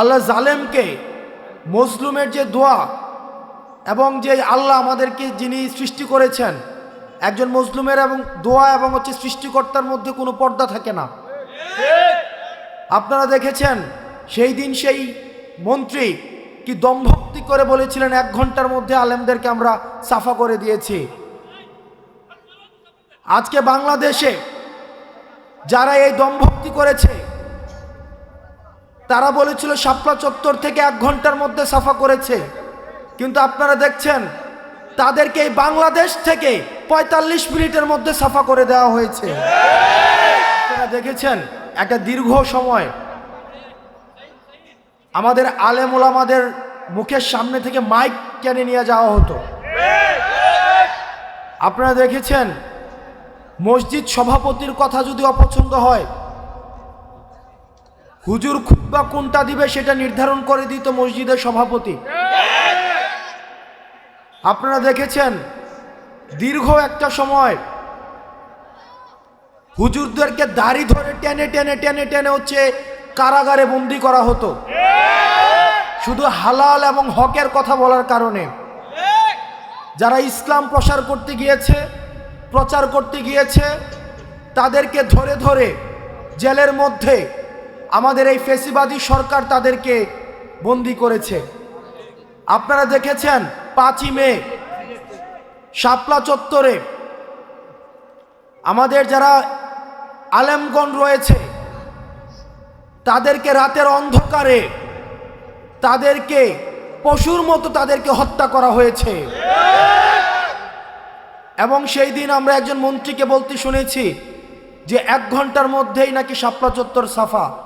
আল্লাহ জালেমকে মজলুমের যে দোয়া এবং যে আল্লাহ আমাদেরকে যিনি সৃষ্টি করেছেন, একজন মজলুমের এবং দোয়া এবং হচ্ছে সৃষ্টিকর্তার মধ্যে কোনো পর্দা থাকে না। আপনারা দেখেছেন, সেই দিন সেই মন্ত্রী কি দম্ভক্তি করে বলেছিলেন, এক ঘণ্টার মধ্যে আলেমদেরকে আমরা সাফা করে দিয়েছি। আজকে বাংলাদেশে যারা এই দম্ভক্তি করেছে তারা বলেছিল, শাপলা চত্বর থেকে এক ঘণ্টার মধ্যে সাফা করেছে। কিন্তু আপনারা দেখছেন, তাদেরকে এই বাংলাদেশ থেকে পঁয়তাল্লিশ মিনিটের মধ্যে সাফা করে দেওয়া হয়েছে। আপনারা দেখেছেন, একটা দীর্ঘ সময় আমাদের আলেম ওলামাদের মুখের সামনে থেকে মাইক কেনে নিয়ে যাওয়া হতো। আপনারা দেখেছেন, মসজিদ সভাপতির কথা যদি অপছন্দ হয় হুজুর খুব্বা কোনটা দিবে সেটা নির্ধারণ করে দিত মসজিদের সভাপতি। আপনারা দেখেছেন, দীর্ঘ একটা সময় হুজুরদেরকে দাড়ি ধরে টেনে টেনে টেনে টেনে হচ্ছে কারাগারে বন্দি করা হতো। শুধু হালাল এবং হকের কথা বলার কারণে। যারা ইসলাম প্রসার করতে গিয়েছে, প্রচার করতে গিয়েছে, তাদেরকে ধরে ধরে জেলের মধ্যে আমাদের এই ফেসিবাদী সরকার তাদেরকে বন্দি করেছে। আপনারা দেখেছেন পাঁচই মে, শাপলা চত্বরে আমাদের যারা আলেমগণ রয়েছে, তাদেরকে রাতের অন্ধকারে তাদেরকে, পশুর মতো তাদেরকে হত্যা করা হয়েছে। এবং সেই দিন আমরা একজন মন্ত্রীকে বলতে শুনেছি যে এক ঘণ্টার মধ্যেই নাকি শাপলা চত্বর সাফা।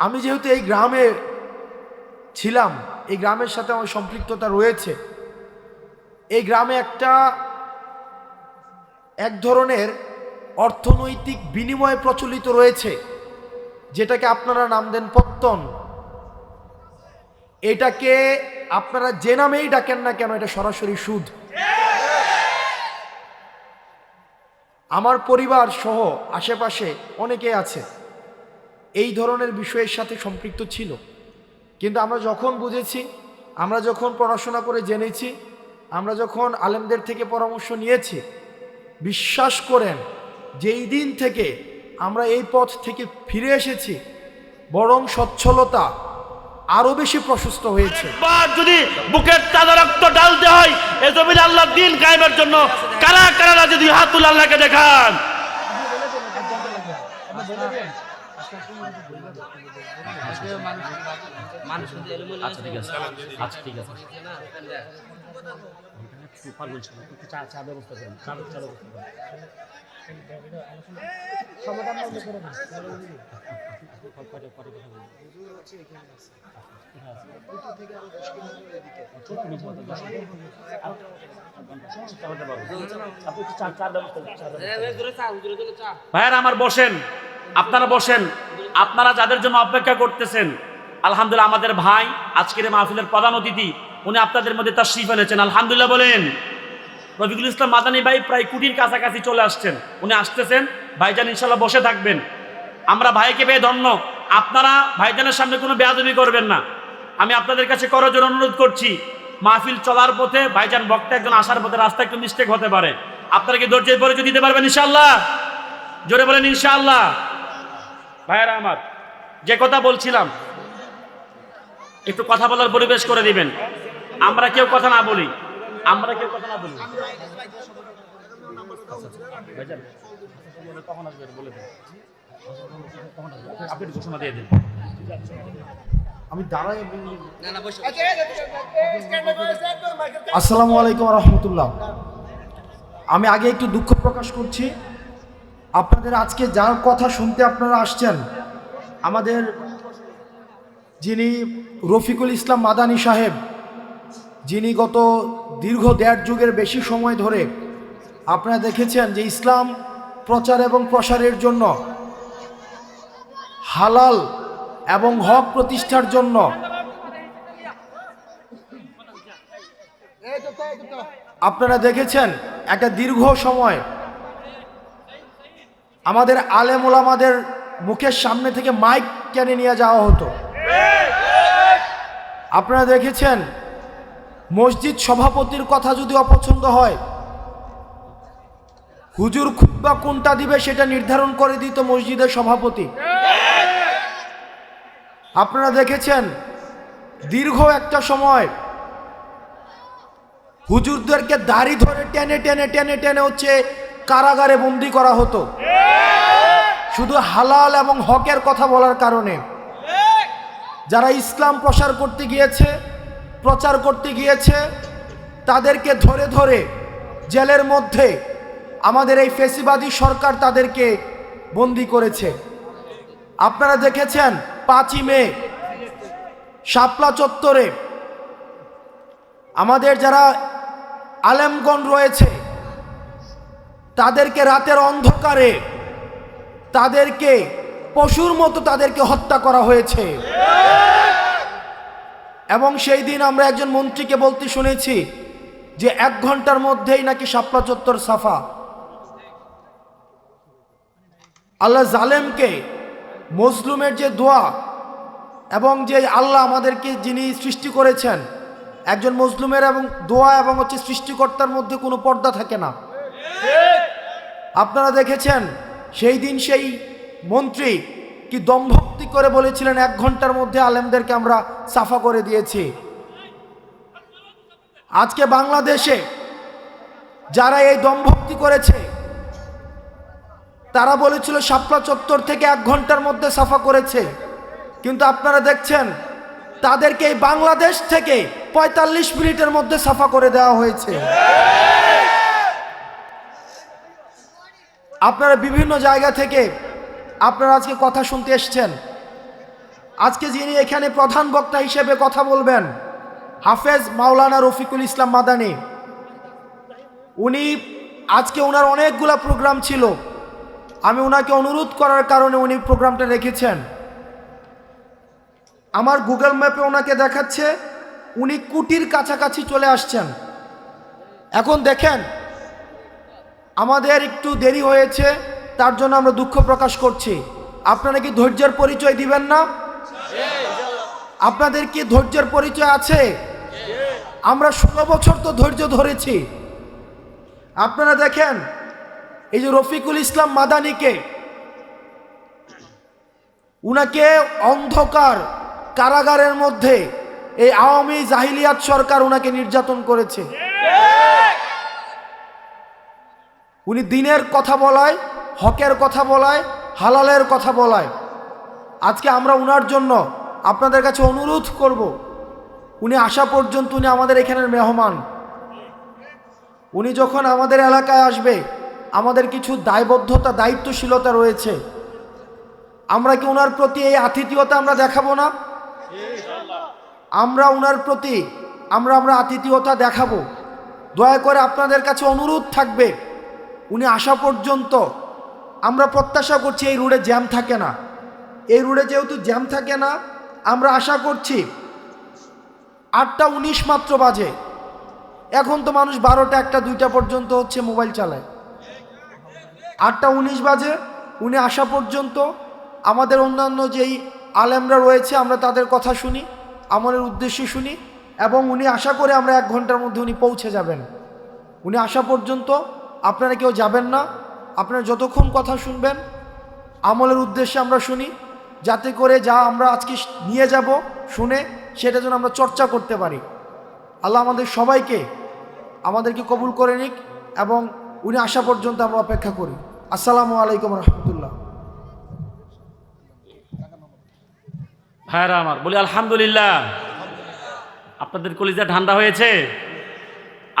আমি যেহেতু এই গ্রামে ছিলাম, এই গ্রামের সাথে আমার সম্পৃক্ততা রয়েছে, এই গ্রামে একটা এক ধরনের অর্থনৈতিক বিনিময় প্রচলিত রয়েছে, যেটাকে আপনারা নাম দেন পত্তন। এটাকে আপনারা যে নামেই ডাকেন না কেন, এটা সরাসরি সুদ। আমার পরিবার সহ আশেপাশে অনেকে আছে এই ধরনের বিষয়ের সাথে সম্পৃক্ত ছিল। কিন্তু আমরা যখন বুঝেছি, আমরা যখন পড়াশোনা করে জেনেছি, আমরা যখন আলেমদের থেকে পরামর্শ নিয়েছি, বিশ্বাস করেন, যেই দিন থেকে আমরা এই পথ থেকে ফিরে এসেছি, বরং সচ্ছলতা আরও বেশি প্রশস্ত হয়েছে। যদি বুকের রক্ত ডালতে হয়, এ জমিন আল্লাহ দিন কায়েমের জন্য কারা কারা যদি হাত তুলে আল্লাহকে দেখান। আচ্ছা ঠিক আছে। আচ্ছা ভাইয়ারা আমার বসেন। আপনারা বসেন। আপনারা যাদের জন্য অপেক্ষা করতেছেন, আলহামদুলিল্লাহ আমাদের ভাই, আজকের মাহফিলের প্রধান অতিথি, উনি আপনাদের মধ্যে তার শিফ এনেছেন। আলহামদুলিল্লাহ বলেন, রফিকুল ইসলাম মাদানী ভাই প্রায় কুটির কাছাকাছি চলে আসছেন। উনি আসতেছেন, ভাইজান ইনশাল্লাহ বসে থাকবেন। আমরা ভাইকে পেয়ে ধন্য। আপনারা ভাইজানের সামনে কোনো বেয়াদবি করবেন না। আমি আপনাদের কাছে করজোর অনুরোধ করছি, মাহফিল চলার পথে ভাইজান বক্তা একজন আসার পথে রাস্তা একটু মিস্টেক হতে পারে। আপনারা কি ধৈর্যের পরিচয় দিতে পারবেন ইনশাল্লাহ জোরে বলেন ইনশাআল্লাহ। ভাইয়ারা আমার যে কথা বলছিলাম একটু কথা বলার পরিবেশ করে দিবেন। আমরা কেউ কথা না বলি। আমরা কেউ কথা না বলি। ভাইজান, কখন আসবেন বলে দিন। আপনি ঘোষণা দিয়ে দিন আমি দাঁড়াই আসসালামু আলাইকুম রহমতুল্লাহ। আমি আগে একটু দুঃখ প্রকাশ করছি। আপনাদের আজকে যার কথা শুনতে আপনারা আসছেন, আমাদের যিনি রফিকুল ইসলাম মাদানী সাহেব, যিনি গত দীর্ঘ দেড় যুগের বেশি সময় ধরে আপনারা দেখেছেন যে ইসলাম প্রচার এবং প্রসারের জন্য, হালাল এবং হক প্রতিষ্ঠার জন্য আপনারা দেখেছেন একটা দীর্ঘ সময় আমাদের আলেম ওলামাদের মুখের সামনে থেকে মাইক টেনে নিয়ে যাওয়া হতো। আপনারা দেখেছেন, মসজিদ সভাপতির কথা যদি অপছন্দ হয়, হুজুর খুতবা কোনটা দিবে সেটা নির্ধারণ করে দিত মসজিদের সভাপতি। আপনারা দেখেছেন, দীর্ঘ একটা সময় হুজুরদেরকে দাড়ি ধরে টেনে টেনে টেনে টেনে হচ্ছে কারাগারে বন্দি করা হতো। শুধু হালাল এবং হকের কথা বলার কারণে। যারা ইসলাম প্রসার করতে গিয়েছে, প্রচার করতে গিয়েছে, তাদেরকে ধরে ধরে জেলের মধ্যে আমাদের এই ফেসিবাদী সরকার তাদেরকে বন্দি করেছে। আপনারা দেখেছেন পাঁচই মে, শাপলা চত্বরে আমাদের যারা আলেমগণ রয়েছে তাদেরকে রাতের অন্ধকারে, তাদেরকে পশুর মতো তাদেরকে হত্যা করা হয়েছে। এবং সেই দিন আমরা একজন মন্ত্রীকে বলতে শুনেছি যে এক ঘণ্টার মধ্যেই নাকি শাপলা চত্বর সাফা। আল্লাহ জালেমকে, মজলুমের যে দোয়া এবং যে আল্লাহ আমাদেরকে যিনি সৃষ্টি করেছেন, একজন মজলুমের এবং দোয়া এবং হচ্ছে সৃষ্টিকর্তার মধ্যে কোনো পর্দা থাকে না। আপনারা দেখেছেন, সেই দিন সেই মন্ত্রী কি দম্ভক্তি করে বলেছিলেন, এক ঘণ্টার মধ্যে আলেমদেরকে আমরা সাফা করে দিয়েছি। আজকে বাংলাদেশে যারা এই দম্ভক্তি করেছে, তারা বলেছিল শাপলা চত্বর থেকে এক ঘণ্টার মধ্যে সাফা করেছে। কিন্তু আপনারা দেখছেন, তাদেরকে এই বাংলাদেশ থেকে পঁয়তাল্লিশ মিনিটের মধ্যে সাফা করে দেওয়া হয়েছে। আপনারা বিভিন্ন জায়গা থেকে আপনারা আজকে কথা শুনতে এসছেন। আজকে যিনি এখানে প্রধান বক্তা হিসেবে কথা বলবেন, হাফেজ মাওলানা রফিকুল ইসলাম মাদানী। উনি আজকে ওনার অনেকগুলা প্রোগ্রাম ছিল। আমি ওনাকে অনুরোধ করার কারণে উনি প্রোগ্রামটা রেখেছেন। আমার গুগল ম্যাপে ওনাকে দেখাচ্ছে, উনি কুটির কাছাকাছি চলে আসছেন। এখন দেখেন আমাদের একটু দেরি হয়েছে, তার জন্য আমরা দুঃখ প্রকাশ করছি। আপনারা কি ধৈর্যের পরিচয় দিবেন না? আপনাদের কি ধৈর্যের পরিচয় আছে? আমরা ষোলো বছর তো ধৈর্য ধরেছি। আপনারা দেখেন, এই যে রফিকুল ইসলাম মাদানিকে, উনাকে অন্ধকার কারাগারের মধ্যে এই আওয়ামী জাহিলিয়াত সরকার উনাকে নির্যাতন করেছে। উনি দিনের কথা বলায়, হকের কথা বলায়, হালালের কথা বলায়। আজকে আমরা উনার জন্য আপনাদের কাছে অনুরোধ করব। উনি আসা পর্যন্ত উনি আমাদের এখানের মেহমান। উনি যখন আমাদের এলাকায় আসবে, আমাদের কিছু দায়বদ্ধতা, দায়িত্বশীলতা রয়েছে। আমরা কি ওনার প্রতি এই আতিথিয়তা আমরা দেখাবো না? আমরা ওনার প্রতি, আমরা আমরা আতিথিয়তা দেখাবো। দয়া করে আপনাদের কাছে অনুরোধ থাকবে। উনি আসা পর্যন্ত আমরা প্রত্যাশা করছি এই রোডে জ্যাম থাকে না। এই রোডে যেহেতু জ্যাম থাকে না, আমরা আশা করছি আটটা উনিশ মাত্র বাজে। এখন তো মানুষ বারোটা, একটা, দুইটা পর্যন্ত হচ্ছে মোবাইল চালায়। আটটা উনিশ বাজে, উনি আসা পর্যন্ত আমাদের অন্যান্য যেই আলেমরা রয়েছে, আমরা তাদের কথা শুনি আমাদের উদ্দেশ্য শুনি, এবং উনি আশা করে আমরা এক ঘণ্টার মধ্যে উনি পৌঁছে যাবেন। উনি আসা পর্যন্ত আপনারা কেউ যাবেন না। আপনারা যতক্ষণ কথা শুনবেন, আমলের উদ্দেশ্যে আমরা শুনি, যাতে করে যা আমরা আজকে নিয়ে যাব, শুনে সেটা যেন আমরা চর্চা করতে পারি। আল্লাহ আমাদের সবাইকে আমাদেরকে কবুল করে নিক এবং উনি আসা পর্যন্ত আমরা অপেক্ষা করি। আসসালামু আলাইকুম রহমতুল্লাহ। ভাইরা আমার, বলি আলহামদুলিল্লাহ। আপনাদের কলিজা ঠান্ডা হয়েছে?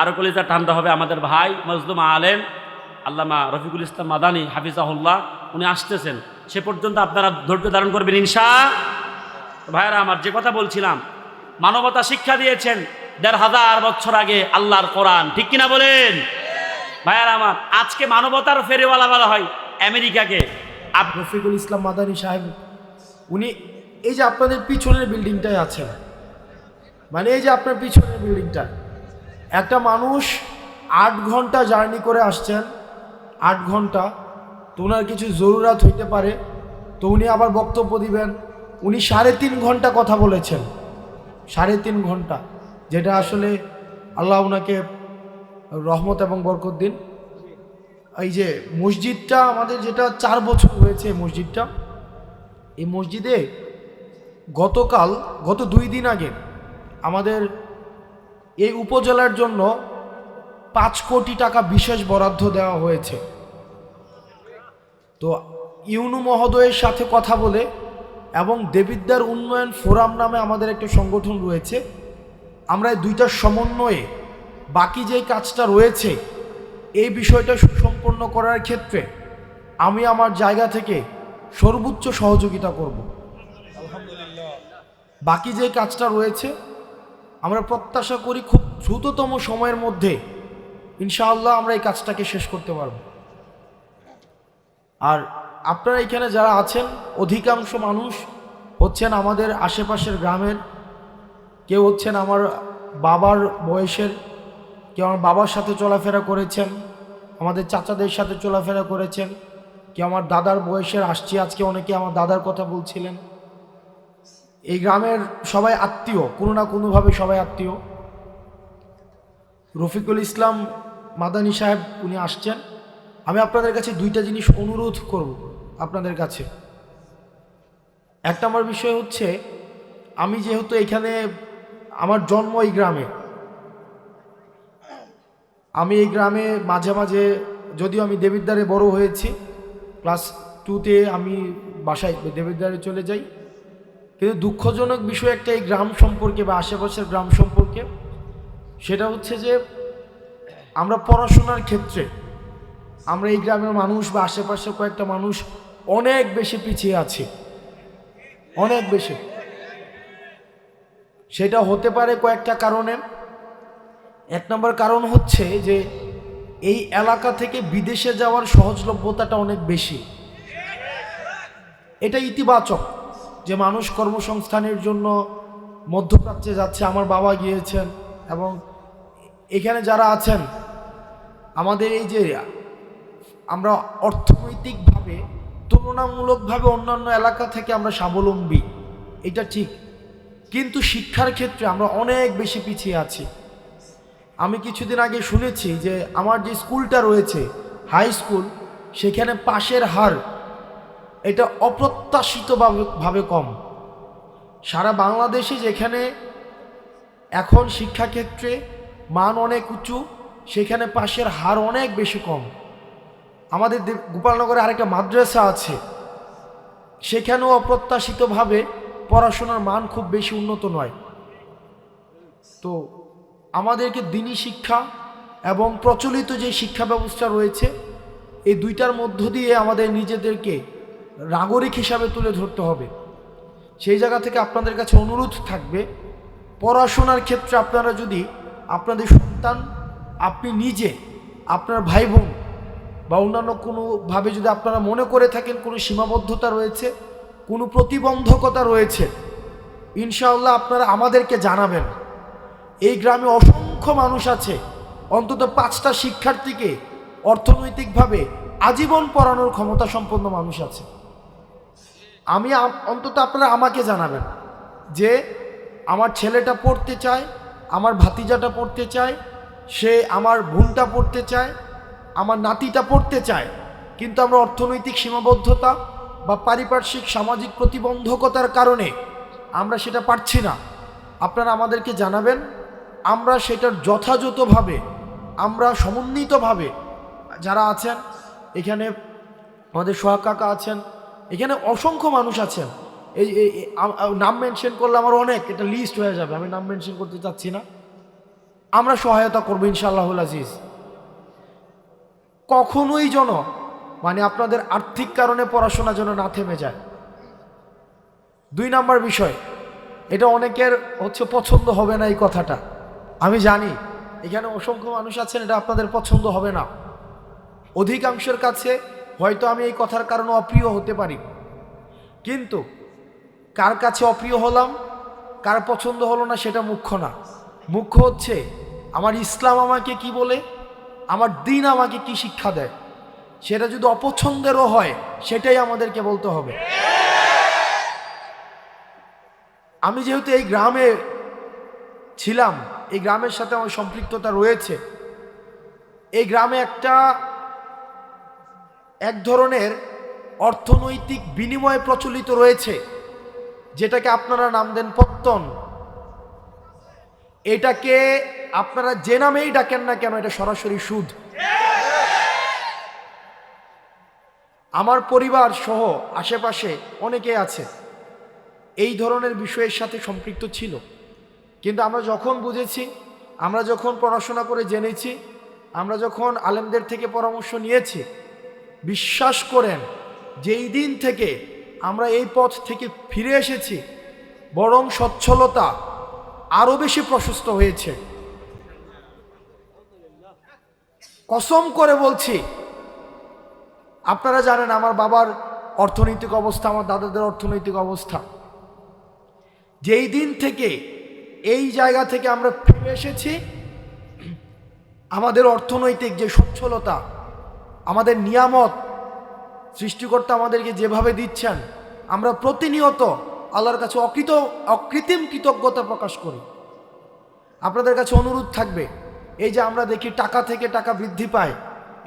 আরও কলিজা ঠান্ডা হবে আমাদের ভাই মজলুম আলেম, আল্লামা রফিকুল ইসলাম মাদানি, হাফিজাহুল্লাহ, উনি আসতেছেন। সে পর্যন্ত আপনারা ধৈর্য ধারণ করবেন, ইনশা। ভাইয়েরা, আমার যে কথা বলছিলাম, মানবতা শিক্ষা দিয়েছেন দেড় হাজার বছর আগে আল্লাহর কোরআন। ঠিক কিনা বলেন? ভাইয়ারা, আমার আজকে মানবতার ফেরিওয়ালা বলা হয় আমেরিকাকে। রফিকুল ইসলাম মাদানী সাহেব, উনি এই যে আপনাদের পিছনের বিল্ডিংটায় আছেন। মানে এই যে আপনার পিছনের বিল্ডিংটা একটা মানুষ আট ঘণ্টা জার্নি করে আসছেন, আট ঘণ্টা। তো ওনার কিছু জরুরাত হইতে পারে। তো উনি আবার বক্তব্য দিবেন। উনি সাড়ে তিন ঘণ্টা কথা বলেছেন। সাড়ে তিন ঘণ্টা। যেটা আসলে আল্লাহ ওনাকে রহমত এবং বরকত দিন। এই যে মসজিদটা আমাদের যেটা চার বছর হয়েছে মসজিদটা। এই মসজিদে গতকাল, গত দুই দিন আগে আমাদের এই উপজেলার জন্য পাঁচ কোটি টাকা বিশেষ বরাদ্দ দেওয়া হয়েছে। তো ইউনু মহোদয়ের সাথে কথা বলে এবং দেবিদ্যার উন্নয়ন ফোরাম নামে আমাদের একটা সংগঠন রয়েছে, আমরা এই দুইটার সমন্বয়ে বাকি যেই কাজটা রয়েছে, এই বিষয়টা সুসম্পন্ন করার ক্ষেত্রে আমি আমার জায়গা থেকে সর্বোচ্চ সহযোগিতা করব। বাকি যে কাজটা রয়েছে আমরা প্রত্যাশা করি খুব দ্রুততম সময়ের মধ্যে ইনশাআল্লাহ আমরা এই কাজটাকে শেষ করতে পারব। আর আপনারা এখানে যারা আছেন, অধিকাংশ মানুষ হচ্ছেন আমাদের আশেপাশের গ্রামের, কেউ হচ্ছেন আমার বাবার বয়সের, কেউ আমার বাবার সাথে চলাফেরা করেছেন, আমাদের চাচাদের সাথে চলাফেরা করেছেন, কেউ আমার দাদার বয়সের, আসছি আজকে অনেকে আমার দাদার কথা বলছিলেন। এই গ্রামের সবাই আত্মীয়, কোনো না কোনোভাবে সবাই আত্মীয়। রফিকুল ইসলাম মাদানী সাহেব, উনি আসছেন। আমি আপনাদের কাছে দুইটা জিনিস অনুরোধ করব আপনাদের কাছে। এক নম্বর বিষয় হচ্ছে, আমি যেহেতু এখানে, আমার জন্ম এই গ্রামে। আমি এই গ্রামে মাঝে মাঝে, যদিও আমি দেবিদ্বারে বড় হয়েছি, ক্লাস টুতে আমি বাসায় দেবিদ্বারে চলে যাই। কিন্তু দুঃখজনক বিষয় একটা এই গ্রাম সম্পর্কে বা আশেপাশের গ্রাম সম্পর্কে। সেটা হচ্ছে যে, আমরা পড়াশোনার ক্ষেত্রে আমরা এই গ্রামের মানুষ বা আশেপাশে কয়েকটা মানুষ অনেক বেশি পিছিয়ে আছি। অনেক বেশি। সেটা হতে পারে কয়েকটা কারণে। এক নম্বর কারণ হচ্ছে যে, এই এলাকা থেকে বিদেশে যাওয়ার সহজলভ্যতাটা অনেক বেশি। এটা ইতিবাচক। যে মানুষ কর্মসংস্থানের জন্য মধ্যপ্রাচ্যে যাচ্ছে, আমার বাবা গিয়েছেন এবং এখানে যারা আছেন, আমাদের এই যে আমরা অর্থনৈতিকভাবে, তুলনামূলকভাবে অন্যান্য এলাকা থেকে আমরা স্বাবলম্বী, এটা ঠিক। কিন্তু শিক্ষার ক্ষেত্রে আমরা অনেক বেশি পিছিয়ে আছি। আমি কিছুদিন আগে শুনেছি যে আমার যে স্কুলটা রয়েছে, হাই স্কুল, সেখানে পাশের হার এটা অপ্রত্যাশিতভাবে, ভাবে কম। সারা বাংলাদেশে যেখানে এখন শিক্ষাক্ষেত্রে মান অনেক উঁচু, সেখানে পাশের হার অনেক বেশি কম। আমাদের গোপালনগরে আরেকটা মাদ্রাসা আছে। সেখানেও অপ্রত্যাশিতভাবে পড়াশোনার মান খুব বেশি উন্নত নয়। তো আমাদেরকে দিনী শিক্ষা এবং প্রচলিত যে শিক্ষা ব্যবস্থা রয়েছে, এই দুইটার মধ্য দিয়ে আমাদের নিজেদেরকে নাগরিক হিসাবে তুলে ধরতে হবে। সেই জায়গা থেকে আপনাদের কাছে অনুরোধ থাকবে, পড়াশোনার ক্ষেত্রে আপনারা যদি আপনাদের সন্তান, আপনি নিজে, আপনার ভাই বোন বা অন্যান্য কোনোভাবে যদি আপনারা মনে করে থাকেন কোনো সীমাবদ্ধতা রয়েছে, কোনো প্রতিবন্ধকতা রয়েছে, ইনশাআল্লাহ আপনারা আমাদেরকে জানাবেন। এই গ্রামে অসংখ্য মানুষ আছে, অন্তত পাঁচটা শিক্ষার্থীকে অর্থনৈতিকভাবে আজীবন পড়ানোর ক্ষমতা সম্পন্ন মানুষ আছে। আমি অন্তত আপনারা আমাকে জানাবেন যে আমার ছেলেটা পড়তে চায়, আমার ভাতিজাটা পড়তে চায়, সে আমার বোনটা পড়তে চায়, আমার নাতিটা পড়তে চায়। কিন্তু আমরা অর্থনৈতিক সীমাবদ্ধতা বা পারিপার্শ্বিক সামাজিক প্রতিবন্ধকতার কারণে আমরা সেটা পারছি না। আপনারা আমাদেরকে জানাবেন, আমরা সেটার যথাযথভাবে, আমরা সমন্বিতভাবে যারা আছেন, এখানে আমাদের সোহাগ কাকা আছেন এখানে অসংখ্য মানুষ আছেন। এই নাম মেনশন করলে আমার অনেক, এটা লিস্ট হয়ে যাবে। আমি নাম মেনশন করতে চাচ্ছি না। আমরা সহায়তা করব ইনশাআল্লাহুল আজিজ। কখনোই যেন মানে আপনাদের আর্থিক কারণে পড়াশোনা যেন না থেমে যায়। দুই নাম্বার বিষয়, এটা অনেকের হচ্ছে পছন্দ হবে না এই কথাটা। আমি জানি, এখানে অসংখ্য মানুষ আছেন, এটা আপনাদের পছন্দ হবে না। অধিকাংশের কাছে হয়তো আমি এই কথার কারণে অপ্রিয় হতে পারি। কিন্তু কার কাছে অপ্রিয় হলাম, কার পছন্দ হলো না সেটা মুখ্য না। মুখ্য হচ্ছে, আমার ইসলাম আমাকে কি বলে? আমার দিন আমাকে কি শিক্ষা দেয়? সেটা যদি অপছন্দেরও হয়, সেটাই আমাদেরকে বলতে হবে। আমি যেহেতু এই গ্রামে ছিলাম, এই গ্রামের সাথে আমার সম্পৃক্ততা রয়েছে, এই গ্রামে একটা এক ধরনের অর্থনৈতিক বিনিময় প্রচলিত রয়েছে, যেটাকে আপনারা নাম দেন পত্তন। এটাকে আপনারা যে নামেই ডাকেন না কেন, এটা সরাসরি সুদ। আমার পরিবার সহ আশেপাশে অনেকে আছে, এই ধরনের বিষয়ের সাথে সম্পৃক্ত ছিল। কিন্তু আমরা যখন বুঝেছি, আমরা যখন পড়াশোনা করে জেনেছি, আমরা যখন আলেমদের থেকে পরামর্শ নিয়েছি বিশ্বাস করেন, যেই দিন থেকে আমরা এই পথ থেকে ফিরে এসেছি, বরং সচ্ছলতা আরও বেশি প্রশস্ত হয়েছে। কসম করে বলছি, আপনারা জানেন আমার বাবার অর্থনৈতিক অবস্থা, আমার দাদাদের অর্থনৈতিক অবস্থা। যেই দিন থেকে এই জায়গা থেকে আমরা ফিরে এসেছি, আমাদের অর্থনৈতিক যে সচ্ছলতা আমাদের নিয়ামত সৃষ্টিকর্তা আমাদেরকে যেভাবে দিচ্ছেন, আমরা প্রতিনিয়ত আল্লাহর কাছে অকৃত, অকৃত্রিম কৃতজ্ঞতা প্রকাশ করি। আপনাদের কাছে অনুরোধ থাকবে, এই যে আমরা দেখি টাকা থেকে টাকা বৃদ্ধি পায়,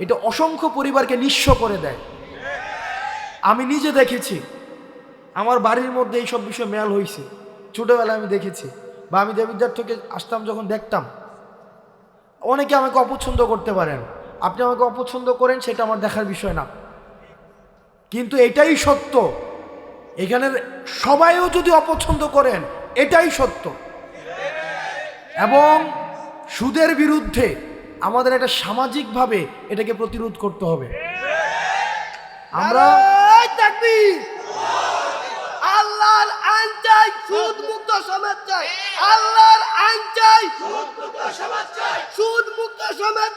এটা অসংখ্য পরিবারকে নিঃস্ব করে দেয়। আমি নিজে দেখেছি, আমার বাড়ির মধ্যে এইসব বিষয় মেল হয়েছে ছোটোবেলায় আমি দেখেছি, বা আমি দেবিদ্যার থেকে আসতাম যখন দেখতাম, অনেকে আমাকে অপছন্দ করতে পারেন। আপনি আমাকে অপছন্দ করেন, সেটা আমার দেখার বিষয় না। কিন্তু এটাই সত্য। এখানের সবাইও যদি অপছন্দ করেন, এটাই সত্য। এবং সুদের বিরুদ্ধে আমাদের একটা সামাজিকভাবে এটাকে প্রতিরোধ করতে হবে। আমরা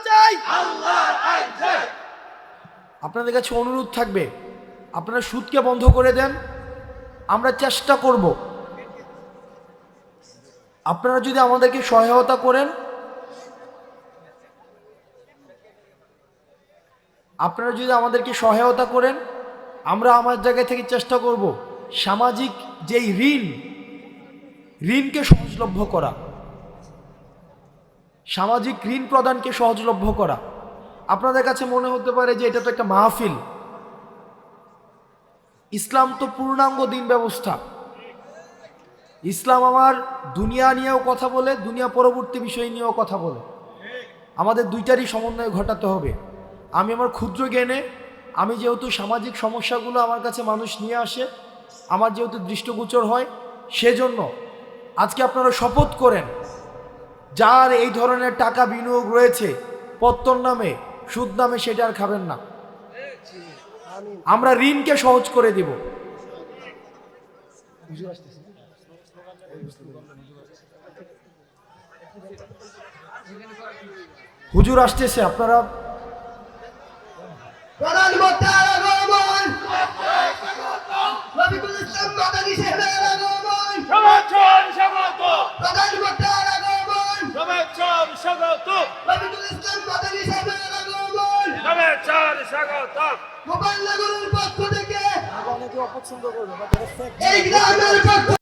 চাই। আপনাদের কাছে অনুরোধ থাকবে আপনারা সুদকে বন্ধ করে দেন আমরা চেষ্টা করব। আপনারা যদি আমাদেরকে সহায়তা করেন আপনারা যদি আমাদেরকে সহায়তা করেন আমরা আমার জায়গা থেকে চেষ্টা করব সামাজিক যেই ঋণ ঋণকে সহজলভ্য করা। সামাজিক ঋণ প্রদানকে সহজলভ্য করা। আপনাদের কাছে মনে হতে পারে যে এটা তো একটা মাহফিল। ইসলাম তো পূর্ণাঙ্গ দিন ব্যবস্থা। ইসলাম আমার দুনিয়া নিয়েও কথা বলে, দুনিয়া পরবর্তী বিষয় নিয়েও কথা বলে। আমাদের দুইটারই সমন্বয় ঘটাতে হবে। আমি আমার ক্ষুদ্র জ্ঞানে, আমি যেহেতু সামাজিক সমস্যাগুলো আমার কাছে মানুষ নিয়ে আসে, আমার যেহেতু দৃষ্টগোচর হয়, সেজন্য আজকে আপনারা শপথ করেন। যার এই ধরনের টাকা বিনিয়োগ রয়েছে পত্তর নামে সুদ নামে সেটা আর খাবেন না। আমরা ঋণকে সহজ করে দিব। হুজুর আসতেছে আপনারা প্রধানমন্ত্রী সমর্থন স্বাগত রবিকুল ইসলাম মাদানী সাহেবের আগমন সমর্থন স্বাগত মোবাইল নগরের পক্ষ থেকে অনেকে অপছন্দ করবে এই গ্রামের পক্ষ